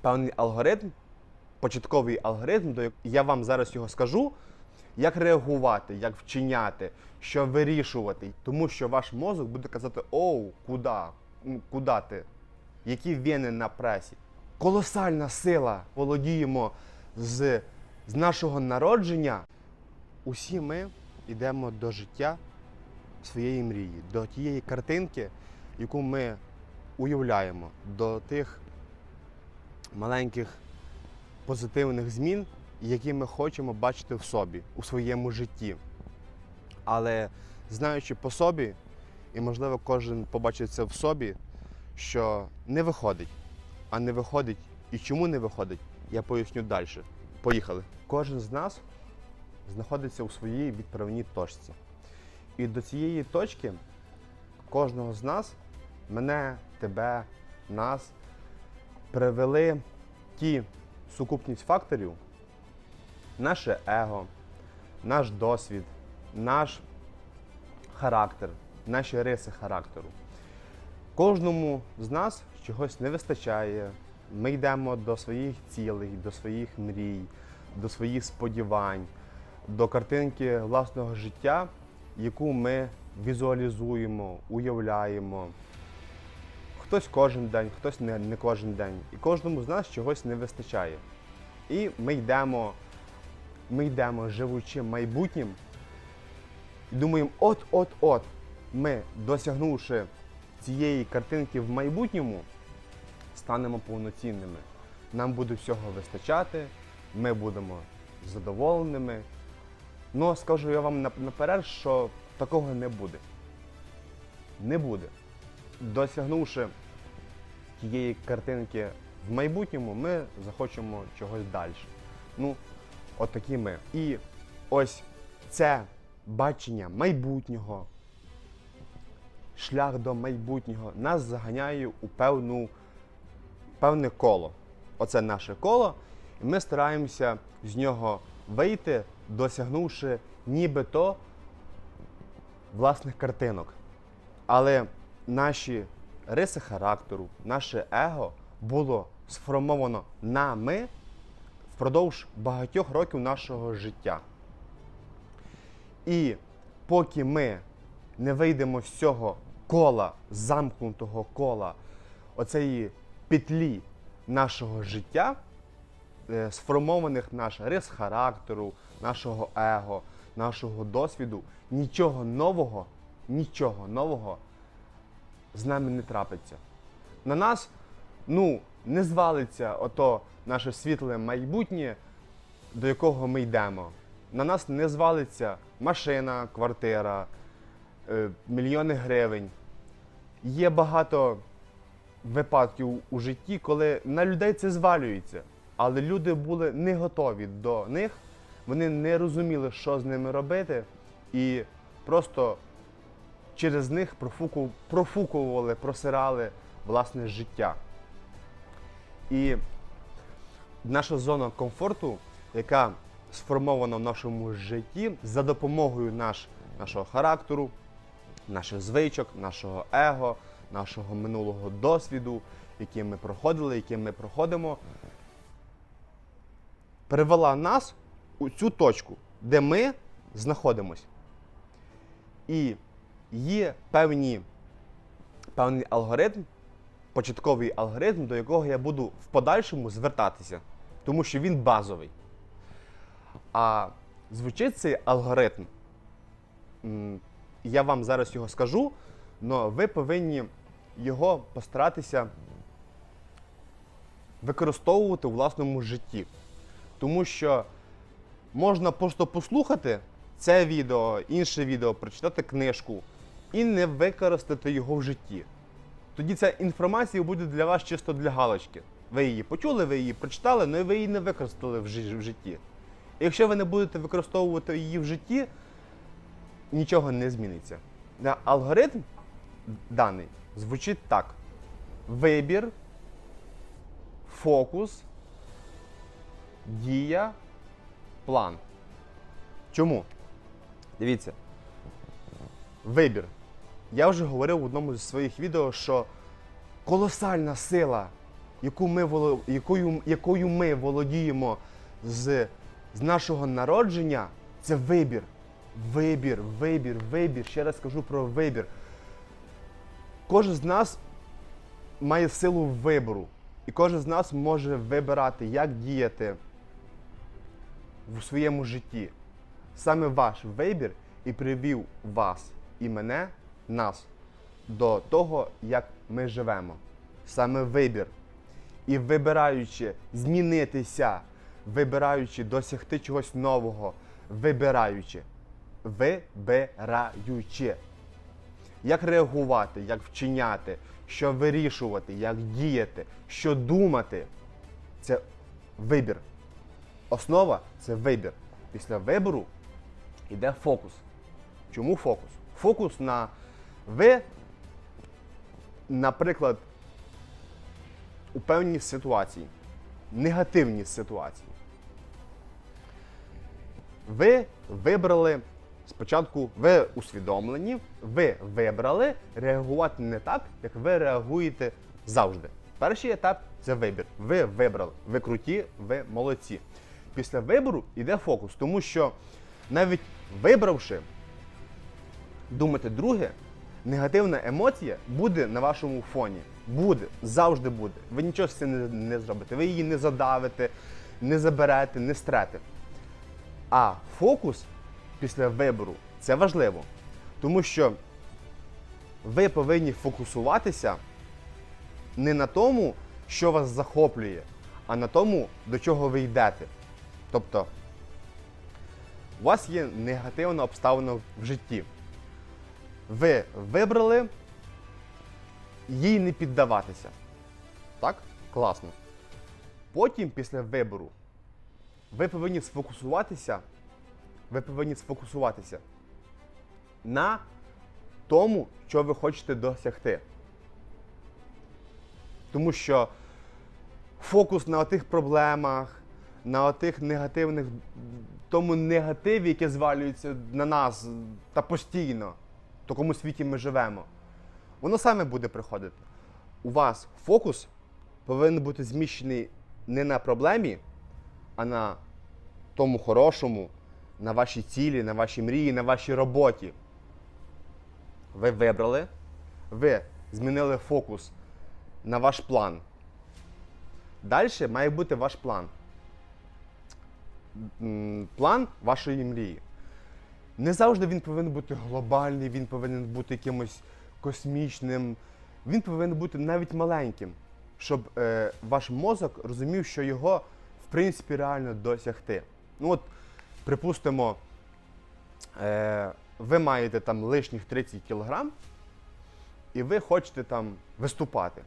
певний алгоритм, початковий алгоритм, до як- я вам зараз його скажу, як реагувати, як вчиняти, що вирішувати. Тому що ваш мозок буде казати: оу, куди? Ну, Куди ти? Які вени на пресі? Колосальна сила володіємо з, з нашого народження. Усі ми йдемо до життя своєї мрії, до тієї картинки, яку ми уявляємо, до тих маленьких позитивних змін, які ми хочемо бачити в собі, у своєму житті. Але знаючи по собі, і можливо кожен побачить це в собі, що не виходить. А не виходить і чому не виходить, я поясню далі. Поїхали. Кожен з нас знаходиться у своїй відправній точці. І до цієї точки кожного з нас, мене, тебе, нас, привели ті сукупність факторів, наше его, наш досвід, наш характер, наші риси характеру. Кожному з нас чогось не вистачає. Ми йдемо до своїх цілей, до своїх мрій, до своїх сподівань, до картинки власного життя, яку ми візуалізуємо, уявляємо. Хтось кожен день, хтось не, не кожен день. І кожному з нас чогось не вистачає. І ми йдемо, ми йдемо, живучи майбутнім, і думаємо, от-от-от, ми, досягнувши цієї картинки в майбутньому, станемо повноцінними. Нам буде всього вистачати, ми будемо задоволеними. Ну, скажу я вам наперед, що такого не буде. Не буде. Досягнувши тієї картинки в майбутньому, ми захочемо чогось далі. Ну, от такі ми. І ось це бачення майбутнього, шлях до майбутнього нас заганяє у певну, певне коло. Оце наше коло, і ми стараємося з нього вийти, досягнувши нібито власних картинок. Але наші риси характеру, наше его було сформовано нами впродовж багатьох років нашого життя. І поки ми не вийдемо з цього кола, замкнутого кола, оцеї петлі нашого життя, е, сформованих наш рис характеру, нашого его, нашого досвіду, нічого нового, нічого нового з нами не трапиться. На нас ну, не звалиться ото наше світле майбутнє, до якого ми йдемо. На нас не звалиться машина, квартира, е, мільйони гривень. Є багато випадків у житті, коли на людей це звалюється. Але люди були не готові до них, вони не розуміли, що з ними робити, і просто через них профуку- профукували, просирали власне життя. І наша зона комфорту, яка сформована в нашому житті за допомогою наш, нашого характеру, наших звичок, нашого его, нашого минулого досвіду, який ми проходили, яким ми проходимо, привела нас у цю точку, де ми знаходимось. І є певні, певний алгоритм, початковий алгоритм, до якого я буду в подальшому звертатися, тому що він базовий. А звучить цей алгоритм, я вам зараз його скажу, але ви повинні його постаратися використовувати у власному житті. Тому що можна просто послухати це відео, інше відео, прочитати книжку і не використати його в житті. Тоді ця інформація буде для вас чисто для галочки. Ви її почули, ви її прочитали, але ви її не використали в житті. І якщо ви не будете використовувати її в житті, нічого не зміниться. Алгоритм даний звучить так: вибір, фокус, дія, план. Чому? Дивіться. Вибір. Я вже говорив в одному зі своїх відео, що колосальна сила яку ми, якою, якою ми володіємо з, з нашого народження, це вибір. Вибір, вибір, вибір. Ще раз кажу про вибір. Кожен з нас має силу вибору. І кожен з нас може вибирати, як діяти в своєму житті. Саме ваш вибір і привів вас і мене, нас, до того, як ми живемо. Саме вибір. І вибираючи змінитися, вибираючи досягти чогось нового, вибираючи, вибираючи. Як реагувати, як вчиняти, що вирішувати, як діяти, що думати це вибір. Основа це вибір. Після вибору йде фокус. Чому фокус? Фокус на ви, наприклад, у певній ситуації, негативній ситуації. Ви вибрали спочатку, ви усвідомлені, ви вибрали реагувати не так, як ви реагуєте завжди. Перший етап це вибір. Ви вибрали, ви круті, ви молодці. Після вибору йде фокус, тому що навіть вибравши думати друге, негативна емоція буде на вашому фоні. Буде, завжди буде. Ви нічого з цим не, зробите. Ви її не задавите, не заберете, не стрете. А фокус після вибору це важливо. Тому що ви повинні фокусуватися не на тому, що вас захоплює, а на тому, до чого ви йдете. Тобто, у вас є негативна обставина в житті. Ви вибрали їй не піддаватися. Так? Класно. Потім, після вибору, ви повинні сфокусуватися. Ви повинні сфокусуватися на тому, що ви хочете досягти. Тому що фокус на тих проблемах, на тих негативних, тому негативі, яке звалюється на нас та постійно, такому світі ми живемо, воно саме буде приходити. У вас фокус повинен бути зміщений не на проблемі, а на тому хорошому, на вашій цілі, на вашій мрії, на вашій роботі. Ви вибрали, ви змінили фокус на ваш план. Далі має бути ваш план. План вашої мрії. Не завжди він повинен бути глобальний, він повинен бути якимось космічним. Він повинен бути навіть маленьким, щоб е, ваш мозок розумів, що його в принципі реально досягти. Ну от, припустимо, е, ви маєте там лишніх 30 кілограм, і ви хочете там виступати.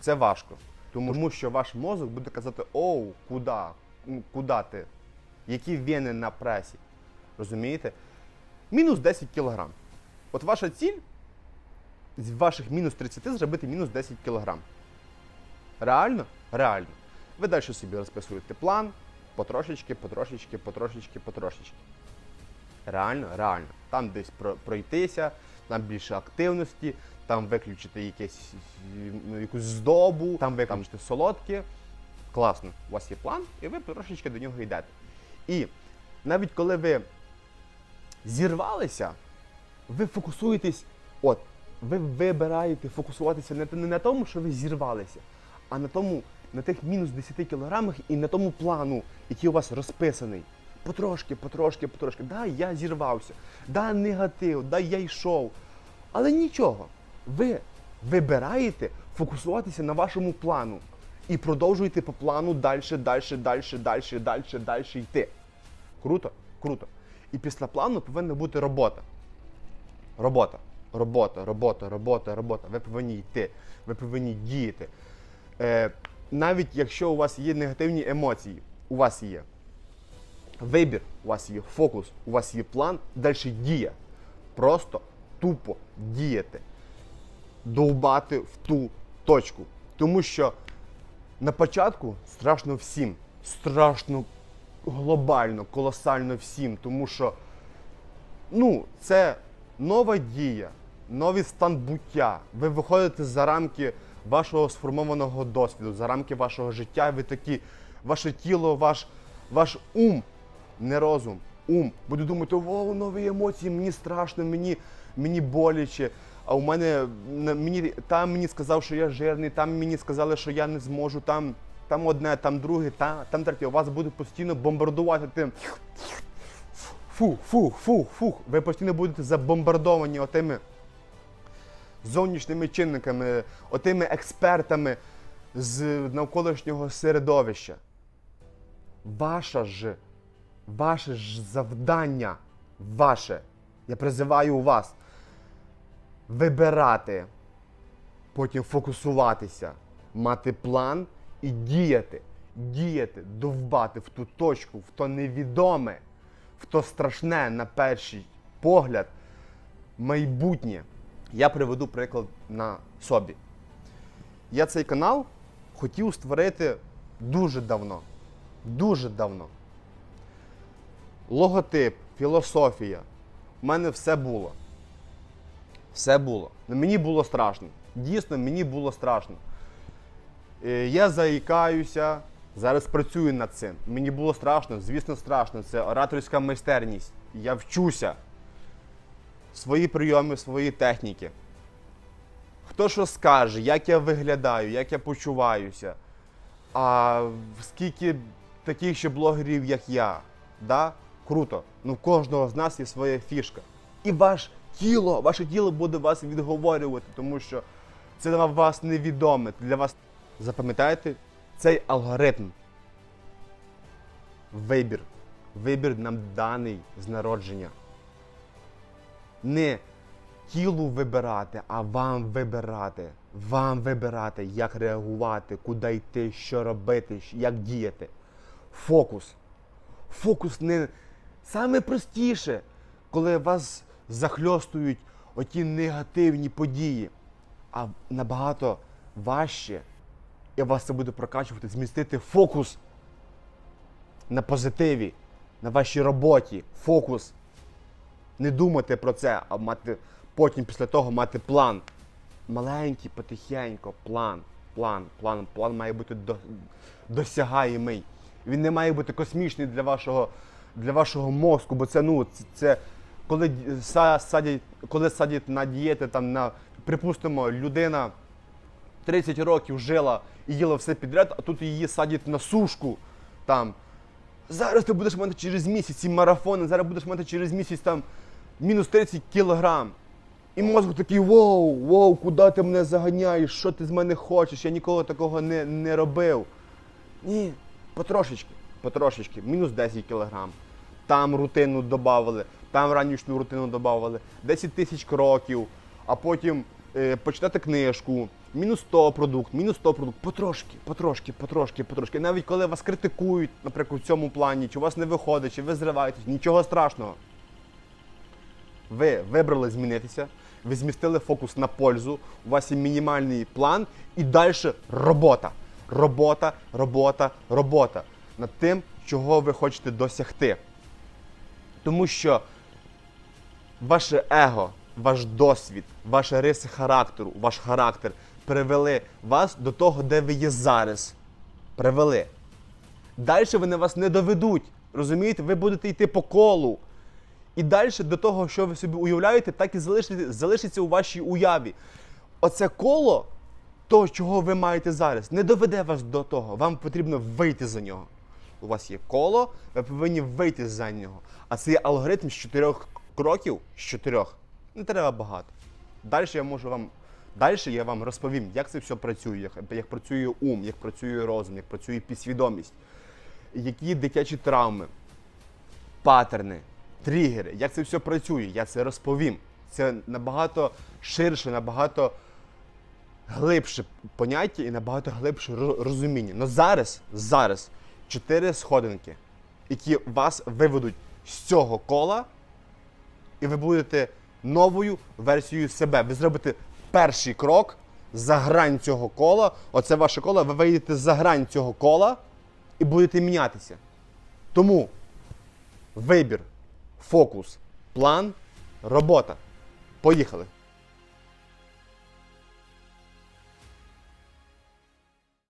Це важко. Тому, тому що ваш мозок буде казати: оу, куди? Куди ти? Які вени на пресі? Розумієте? Мінус 10 кілограм. От ваша ціль з ваших мінус 30 зробити мінус 10 кілограм. Реально? Реально. Ви далі собі розписуєте план потрошечки, потрошечки, потрошечки, потрошечки. Реально, реально. Там десь про- пройтися, там більше активності, там виключити якесь, ну, якусь здобу, там виключити солодке. Класно. У вас є план, і ви трошечки до нього йдете. І навіть коли ви зірвалися, ви фокусуєтесь, от, ви вибираєте фокусуватися не, не на тому, що ви зірвалися, а на тому, на тих мінус 10 кілограмах і на тому плану, який у вас розписаний. Потрошки, потрошки, потрошки. Да, я зірвався, да, негатив, да, я йшов. Але нічого. Ви вибираєте фокусуватися на вашому плану і продовжуєте по плану далі, далі, далі, далі, далі, далі йти. Круто? Круто. І після плану повинна бути робота. Робота. Робота, робота, робота, робота. Ви повинні йти, ви повинні діяти. Е, навіть якщо у вас є негативні емоції, у вас є вибір, у вас є фокус, у вас є план, далі дія. Просто тупо діяти. Довбати в ту точку. Тому що на початку страшно всім. Страшно глобально, колосально всім. Тому що ну, це нова дія, новий стан буття. Ви виходите за рамки вашого сформованого досвіду, за рамки вашого життя. Ви такі, ваше тіло, ваш, ваш ум, не розум, ум. Буде думати, вау, нові емоції, мені страшно, мені, мені боляче. А у мене мені там мені сказав, що я жирний, там мені сказали, що я не зможу, там, там одне, там друге, там, там третє. Вас буде постійно бомбардувати тим. Фу, фу, фу, фу. Ви постійно будете забомбардовані отими зовнішніми чинниками, отими експертами з навколишнього середовища. Ваше ж, ваше ж завдання, ваше, я призиваю вас вибирати, потім фокусуватися, мати план і діяти, діяти, довбати в ту точку, в то невідоме, в то страшне на перший погляд майбутнє. Я приведу приклад на собі. Я цей канал хотів створити дуже давно. Дуже давно. Логотип, філософія. У мене все було. Все було. Мені було страшно. Дійсно, мені було страшно. Е, Я заїкаюся, зараз працюю над цим. Мені було страшно, звісно, страшно. Це ораторська майстерність. Я вчуся. Свої прийоми, свої техніки. Хто що скаже, як я виглядаю, як я почуваюся. А скільки таких ще блогерів, як я. Да? Круто. Ну, кожного з нас є своя фішка. І ваш тіло, ваше тіло буде вас відговорювати, тому що це для вас невідоме. Для вас запам'ятайте цей алгоритм. Вибір. Вибір нам даний з народження. Не тілу вибирати, а вам вибирати. Вам вибирати, як реагувати, куди йти, що робити, як діяти. Фокус. Фокус не саме простіше, коли вас захльостують оті негативні події, а набагато важче, і вас це буде прокачувати, змістити фокус на позитиві, на вашій роботі. Фокус не думати про це, а мати потім після того мати план. Маленький, потихенько, план, план, план, план має бути до, досягаємий. Він не має бути космічний для вашого, для вашого мозку, бо це, ну, це, це коли садять, коли садять на дієти, там на, припустимо, людина 30 років жила і їла все підряд, а тут її садять на сушку. Там, зараз ти будеш мати через місяць ці марафони, зараз будеш мати через місяць там мінус 30 кілограм. І мозок такий воу, воу, куди ти мене заганяєш, що ти з мене хочеш, я ніколи такого не, не робив. Ні, потрошечки, потрошечки, мінус 10 кілограм. Там рутину додавали, там ранішню рутину додавали, 10 тисяч кроків, а потім е, почитати книжку, мінус 100 продукт, мінус 100 продукт, потрошки, потрошки, потрошки, потрошки. Навіть коли вас критикують, наприклад, в цьому плані, чи у вас не виходить, чи ви зриваєтесь, нічого страшного. Ви вибрали змінитися, ви змістили фокус на пользу, у вас є мінімальний план і далі робота. Робота, робота, робота над тим, чого ви хочете досягти. Тому що ваше его, ваш досвід, ваші риси характеру, ваш характер привели вас до того, де ви є зараз. Привели. Далі вони вас не доведуть. Розумієте, ви будете йти по колу. І далі до того, що ви собі уявляєте, так і залишиться, залишиться у вашій уяві. Оце коло того, чого ви маєте зараз, не доведе вас до того. Вам потрібно вийти за нього. У вас є коло, ви повинні вийти за нього. А це є алгоритм з чотирьох кроків, з чотирьох. Не треба багато. Далі я можу вам. Далі я вам розповім, як це все працює, як, як працює ум, як працює розум, як працює підсвідомість, які дитячі травми, паттерни, тригери, як це все працює, я це розповім. Це набагато ширше, набагато глибше поняття і набагато глибше розуміння. Но зараз, зараз чотири сходинки, які вас виведуть з цього кола, і ви будете новою версією себе. Ви зробите перший крок за грань цього кола. Оце ваше коло, ви вийдете за грань цього кола і будете мінятися. Тому вибір, фокус, план, робота. Поїхали.